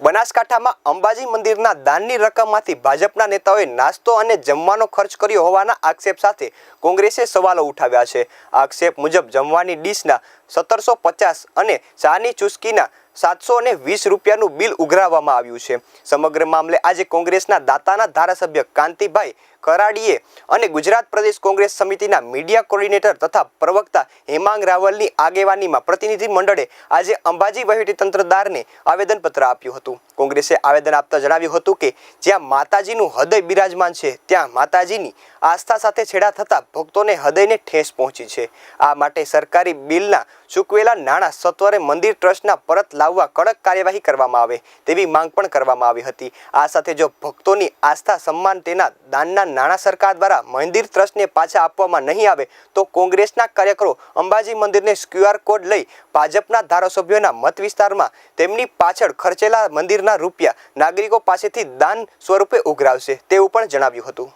બનાસકાંઠામાં અંબાજી મંદિરના દાનની રકમમાંથી ભાજપના નેતાઓએ નાસ્તો અને જમવાનો ખર્ચ કર્યો હોવાના આક્ષેપ સાથે કોંગ્રેસે સવાલો ઉઠાવ્યા છે. આક્ષેપ મુજબ જમવાની ડીશના સત્તરસો પચાસ અને ચાની ચુસ્કીના સાતસો અને વીસ રૂપિયાનું બિલ ઉઘરાવવામાં આવ્યું છે. સમગ્ર મામલે આજે કોંગ્રેસના દાતાના ધારાસભ્ય કાંતિભાઈ કરાડીએ અને ગુજરાત પ્રદેશ કોંગ્રેસ સમિતિના મીડિયા કોર્ડિનેટર તથા પ્રવક્તા હેમાંગ રાવલની આગેવાનીમાં પ્રતિનિધિ મંડળે આજે અંબાજી વહીવટીતંત્રદારને આવેદનપત્ર આપ્યું હતું. કોંગ્રેસે આવેદન આપતા જણાવ્યું હતું કે, જ્યાં માતાજીનું હૃદય બિરાજમાન છે, ત્યાં માતાજીની આસ્થા સાથે છેડા થતાં ભક્તોને હૃદયને ઠેસ પહોંચી છે. આ માટે સરકારી બિલના ચૂકવેલા નાણાં સત્વરે મંદિર ટ્રસ્ટના પરત લાવવા કડક કાર્યવાહી કરવામાં આવે તેવી માંગ પણ કરવામાં આવી હતી. આ સાથે જો ભક્તોની આસ્થા, સન્માન તેના દાનના નાણાં સરકાર દ્વારા મંદિર ટ્રસ્ટને પાછા આપવામાં નહીં આવે, તો કોંગ્રેસના કાર્યકરો અંબાજી મંદિરને ક્યુઆર કોડ લઈ ભાજપના ધારાસભ્યોના મત વિસ્તારમાં તેમની પાછળ ખર્ચેલા મંદિરના રૂપિયા નાગરિકો પાસેથી દાન સ્વરૂપે ઉઘરાવશે, તેવું પણ જણાવ્યું હતું.